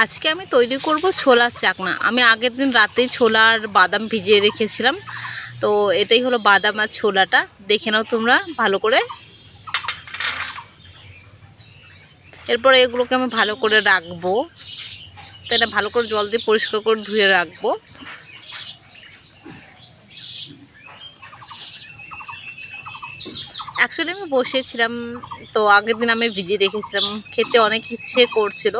আজকে আমি তৈরি করব ছোলার চাকনা। আমি আগের দিন রাতেই ছোলা আর বাদাম ভিজিয়ে রেখেছিলাম। তো এটাই হলো বাদাম আর ছোলাটা। দেখে নাও তোমরা ভালো করে। এরপরে এগুলোকে আমি ভালো করে রাখব। তো এটা ভালো করে জল দিয়ে পরিষ্কার করে ধুয়ে রাখব। অ্যাকচুয়ালি আমি বসেছিলাম, তো আগের দিন আমি ভিজিয়ে রেখেছিলাম। খেতে অনেক ইচ্ছে করছিল।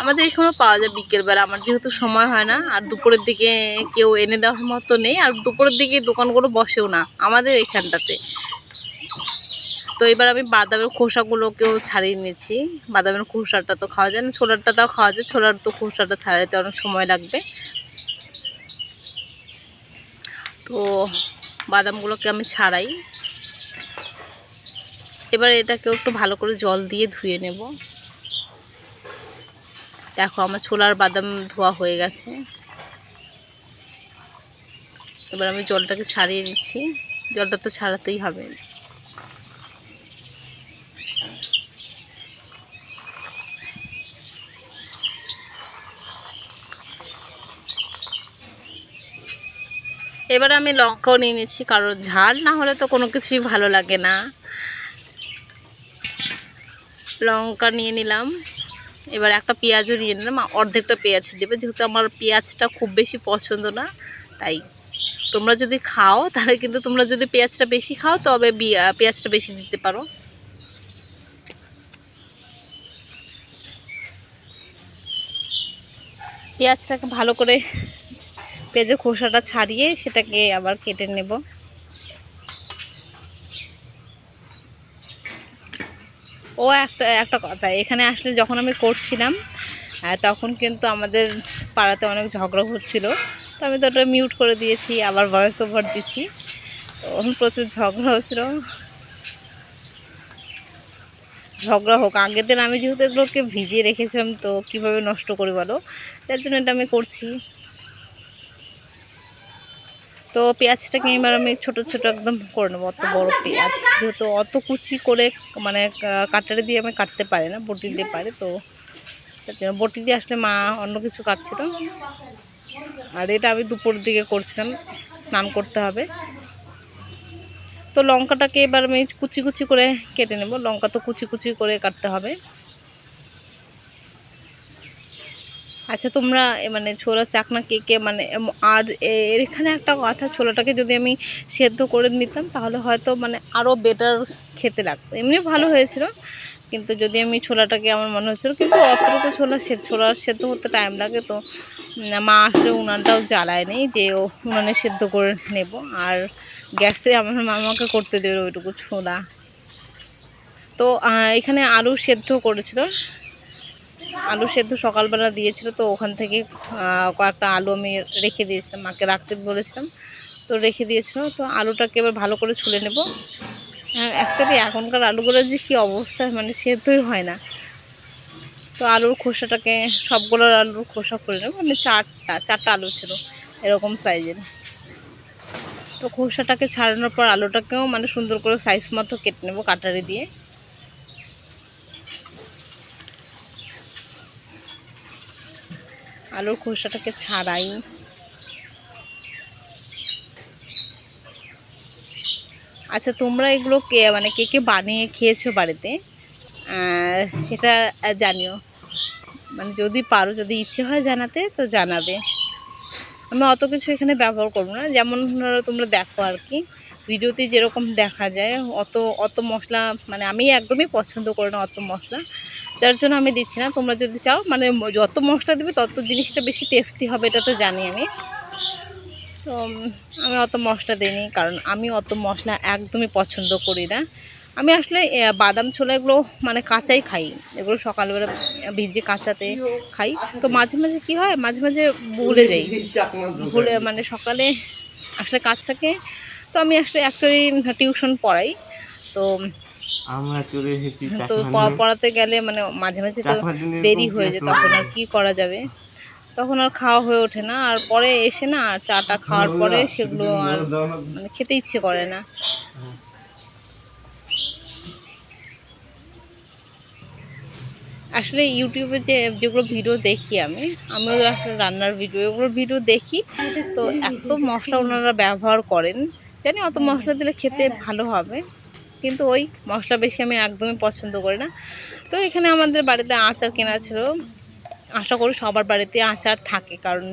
আমাদের এখানেও পাওয়া যায় বিকেলবেলা। আমার যেহেতু সময় হয় না, আর দুপুরের দিকে কেউ এনে দেওয়ার মতো নেই, আর দুপুরের দিকে দোকানগুলো বসেও না, আমাদের এখানটাতে। তো এবার আমি বাদামের খোসাগুলোকেও ছাড়িয়ে নিয়েছি। বাদামের খোসাটা তো খাওয়া যায় না ছোলারটা তাও খাওয়া যায়, ছোলার তো খোসাটা ছাড়াইতে অনেক সময় লাগবে। তো বাদামগুলোকে আমি ছাড়াই। এবার এটাকেও একটু ভালো করে জল দিয়ে ধুয়ে নেব। দেখো, আমার ছোলার বাদাম ধোয়া হয়ে গেছে। এবার আমি জলটাকে ছাড়িয়ে নিচ্ছি। জলটা তো ছাড়াতেই হবে। এবার আমি লঙ্কাও নিয়ে নিচ্ছি, কারণ ঝাল না হলে তো কোনো কিছুই ভালো লাগে না। লঙ্কা নিয়ে নিলাম। এবার একটা পেঁয়াজও নিয়ে নিলাম অর্ধেকটা পেঁয়াজ দেবে। যেহেতু আমার পেঁয়াজটা খুব বেশি পছন্দ না, তাই। তোমরা যদি খাও, তাহলে কিন্তু তোমরা যদি পেঁয়াজটা বেশি খাও, তবে পেঁয়াজটা বেশি দিতে পারো। পেঁয়াজটাকে ভালো করে পেঁয়াজের খোসাটা ছাড়িয়ে সেটাকে আবার কেটে নেব। ও একটা একটা কথা, এখানে আসলে যখন আমি করছিলাম তখন কিন্তু আমাদের পাড়াতে অনেক ঝগড়া হচ্ছিল। তো আমি তো ওটা মিউট করে দিয়েছি, আবার ভয়েস ওভার দিচ্ছি। তখন প্রচুর ঝগড়া হচ্ছিল। ঝগড়া হোক, আগের দিন আমি যেহেতু এগুলোকে ভিজিয়ে রেখেছিলাম, তো কীভাবে নষ্ট করি বলো? তার জন্য এটা আমি করছি। তো পেঁয়াজটাকে এবার আমি ছোট ছোট একদম করে নেব, অত বড় পেঁয়াজ। যেহেতু অত কুচি করে মানে কাটারি দিয়ে আমি কাটতে পারি না, বটি দিয়ে পারি, তো বটি দিয়ে আসলে মা অন্য কিছু কাটছিল। আর এটা আমি দুপুর দিকে করছিলাম, স্নান করতে হবে। তো লঙ্কাটাকে এবার আমি কুচি কুচি করে কেটে নেব, লঙ্কা তো কুচি কুচি করে কাটতে হবে। আচ্ছা তোমরা মানে ছোলা চাকনা কে কে মানে আর এখানে একটা কথা, ছোলাটাকে যদি আমি সেদ্ধ করে নিতাম, তাহলে হয়তো মানে আরও বেটার খেতে লাগতো। এমনি ভালো হয়েছিল, কিন্তু যদি আমি ছোলাটাকে, আমার মনে হচ্ছিল কিন্তু অতটুকু ছোলা ছোলা সেদ্ধ করতে টাইম লাগে, তো মা আসলে উনানটাও জ্বালায় নেই যে, ও উনানে সেদ্ধ করে নেব, আর গ্যাসে আমার মামাকে করতে দেবে ওইটুকু ছোলা। তো এখানে আলু সেদ্ধ করেছিল আলু সেদ্ধ সকালবেলা দিয়েছিল, তো ওখান থেকে কয়েকটা আলু আমি রেখে দিয়েছিলাম, মাকে রাখতে বলেছিলাম, তো রেখে দিয়েছিল, তো আলুটাকে এবার ভালো করে ছুলে নেব। অ্যাকচুয়ালি এখনকার আলুগুলোর যে কী অবস্থা মানে সেদ্ধই হয় না। তো আলুর খোসাটাকে সবগুলোর আলুর খোসা করে নেব মানে চারটা চারটা আলু ছিল এরকম সাইজের তো খোসাটাকে ছাড়ানোর পর আলুটাকেও মানে সুন্দর করে সাইজ মতো কেটে নেব কাটারি দিয়ে। আলুর খোসাটাকে ছাড়াই। আচ্ছা তোমরা এগুলো কে মানে কে কে বানিয়ে খেয়েছো বাড়িতে? সেটা জানিও। মানে যদি পারো, যদি ইচ্ছে হয় জানাতে, তো জানাবে। আমি অত কিছু এখানে ব্যবহার করব না। যেমন ধরো তোমরা দেখো আর কি, ভিডিওতে যেরকম দেখা যায়, অত অত মশলা মানে আমি একদমই পছন্দ করি না অত মশলা। যার জন্য আমি দিচ্ছি না। তোমরা যদি চাও মানে যত মশলা দেবে তত জিনিসটা বেশি টেস্টি হবে, এটা তো জানি আমি। তো আমি অত মশলা দিইনি, কারণ আমি অত মশলা একদমই পছন্দ করি না। আমি আসলে বাদাম ছোলা এগুলো মানে কাঁচাই খাই। এগুলো সকালবেলা ভিজে কাঁচাতে খাই। তো মাঝে মাঝে কি হয়, মাঝে মাঝে ভুলে যাই। ভুলে মানে সকালে আসলে কাজ থাকে। তো আমি আসলে অ্যাকচুয়ালি টিউশন পড়াই। তো আমরা চলে এসেছি তো পড়াতে গেলে মানে মাঝে মাঝে তো দেরি হয়ে যায় তখন আর কি করা যাবে? তখন আর খাওয়া হয়ে ওঠে না আর পরে এসে না চাটা খাওয়ার পরে সেগুলো আর মানে খেতে ইচ্ছে করে না। আসলে ইউটিউবে যে যেগুলো ভিডিও দেখি আমি আমিও একটা রান্নার ভিডিও এগুলো ভিডিও দেখি তো এত মশলা ওনারা ব্যবহার করেন জানি অত মশলা দিলে খেতে ভালো হবে। কিন্তু ওই মশলা বেশি আমি একদমই পছন্দ করি না। তো এখানে আমাদের বাড়িতে আচার কেনা ছিল। আশা করি সবার বাড়িতে আচার থাকে, কারণ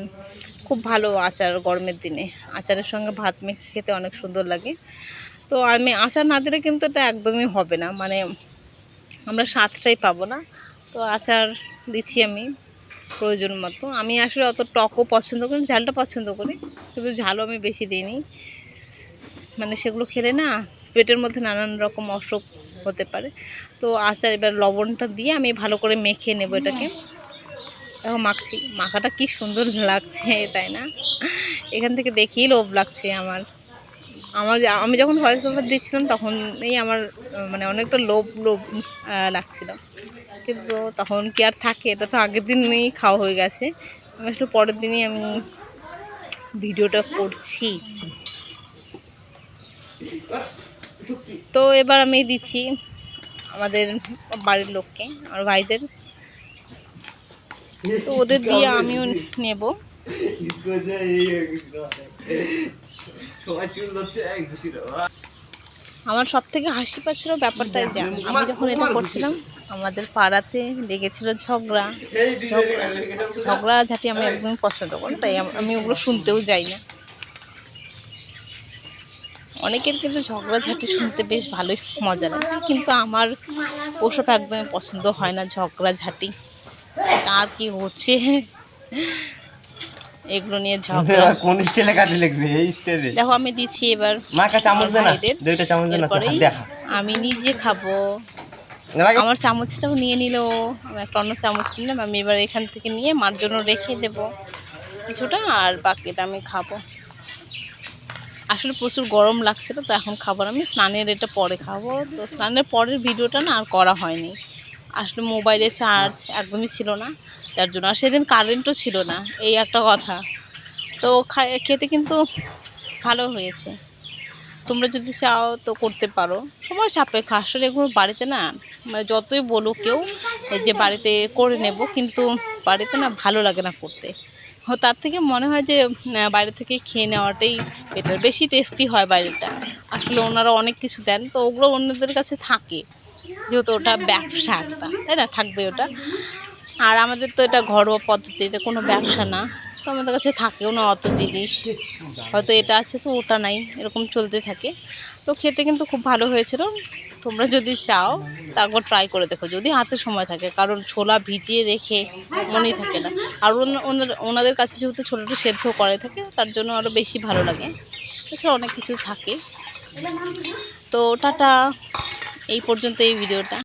খুব ভালো আচার গরমের দিনে। আচারের সঙ্গে ভাত মেখে খেতে অনেক সুন্দর লাগে। তো আমি আচার না দিলে কিন্তু এটা একদমই হবে না। মানে আমরা স্বাদটাই পাবো না। তো আচার দিচ্ছি আমি প্রয়োজন মতো। আমি আসলে অত টকও পছন্দ করি ঝালটা পছন্দ করি। কিন্তু ঝালও আমি বেশি দিইনি। মানে সেগুলো খেলে না পেটের মধ্যে নানান রকম অসুখ হতে পারে। তো আচার এবার লবণটা দিয়ে আমি ভালো করে মেখে নেব এটাকে। এখন মাখছি। মাখাটা কি সুন্দর লাগছে, তাই না? এখান থেকে দেখেই লোভ লাগছে আমার। আমার আমি যখন ভয়েস ওভার দিচ্ছিলাম, তখনই আমার মানে অনেকটা লোভ লোভ লাগছিল। কিন্তু তখন কি আর থাকে, এটা তো আগের দিনই খাওয়া হয়ে গেছে। আমি আসলে পরের দিনই আমি ভিডিওটা করছি। তো এবার আমি দিচ্ছি আমাদের বাড়ির লোককে, আমার ভাইদের। তো ওদের দিয়ে আমিও নেব। আমার সব থেকে হাসি পাচ্ছিল ব্যাপারটা আমি যখন এটা করছিলাম, আমাদের পাড়াতে লেগেছিল ঝগড়া। ঝগড়া ঝাঁটি আমি একদমই পছন্দ করি তাই আমি ওগুলো শুনতেও যাই না। অনেকের কিন্তু ঝগড়া ঝাঁটি শুনতে বেশ ভালোই মজা লাগে কিন্তু আমার ওসব একদমই পছন্দ হয় না ঝগড়া ঝাঁটি আর কি হচ্ছে? এগুলো নিয়ে ঝগড়া। কোন স্টাইলে কাটে লিখবে? এই স্টাইলে। দেখো আমি দিচ্ছি এবার মা কা চামচ দে না। ভাইদের। দুইটা চামচ দে না তো, এরপরেই দেখা। আমি নিজে খাব। আমার চামচটাও নিয়ে নিল। আমি একটা অন্য চামচ নিলাম আমি এবার এখান থেকে নিয়ে মার জন্য রেখে দেব। কিছুটা আর বাকিটা আমি খাব। আসলে প্রচুর গরম লাগছিল তো এখন খাবার আমি স্নানের এটা পরে খাব। তো স্নানের পরের ভিডিওটা না আর করা হয়নি। আসলে মোবাইলে চার্জ একদমই ছিল না, যার জন্য। আর সেদিন কারেন্টও ছিল না, এই একটা কথা। তো খেতে কিন্তু ভালো হয়েছে। তোমরা যদি চাও তো করতে পারো। সময় সাপেক্ষ। আসলে এগুলো বাড়িতে না মানে যতই বলো কেউ যে বাড়িতে করে নেব, কিন্তু বাড়িতে না ভালো লাগে না করতে। তার থেকে মনে হয় যে বাইরে থেকে খেয়ে নেওয়াটাই বেটার বেশি টেস্টি হয় বাইরেটা। আসলে ওনারা অনেক কিছু দেন, তো ওগুলো অন্যদের কাছে থাকে, যেহেতু ওটা ব্যবসা একটা, তাই না? থাকবে ওটা। আর আমাদের তো এটা ঘরোয়া পদ্ধতি, এটা কোনো ব্যবসা না, তো আমাদের কাছে থাকেও না অত জিনিস। হয়তো এটা আছে, তো ওটা নাই, এরকম চলতে থাকে। তো খেতে কিন্তু খুব ভালো হয়েছিল। তোমরা যদি চাও, তারপর ট্রাই করে দেখো। যদি হাতে সময় থাকে, কারণ ছোলা ভিজিয়ে রেখে মনেই থাকে না। আর ওনাদের কাছে যেহেতু ছোলাটা সেদ্ধ করে থাকে, তার জন্য আরও বেশি ভালো লাগে। এছাড়া অনেক কিছু থাকে। তো টাটা। এই পর্যন্ত এই ভিডিওটা।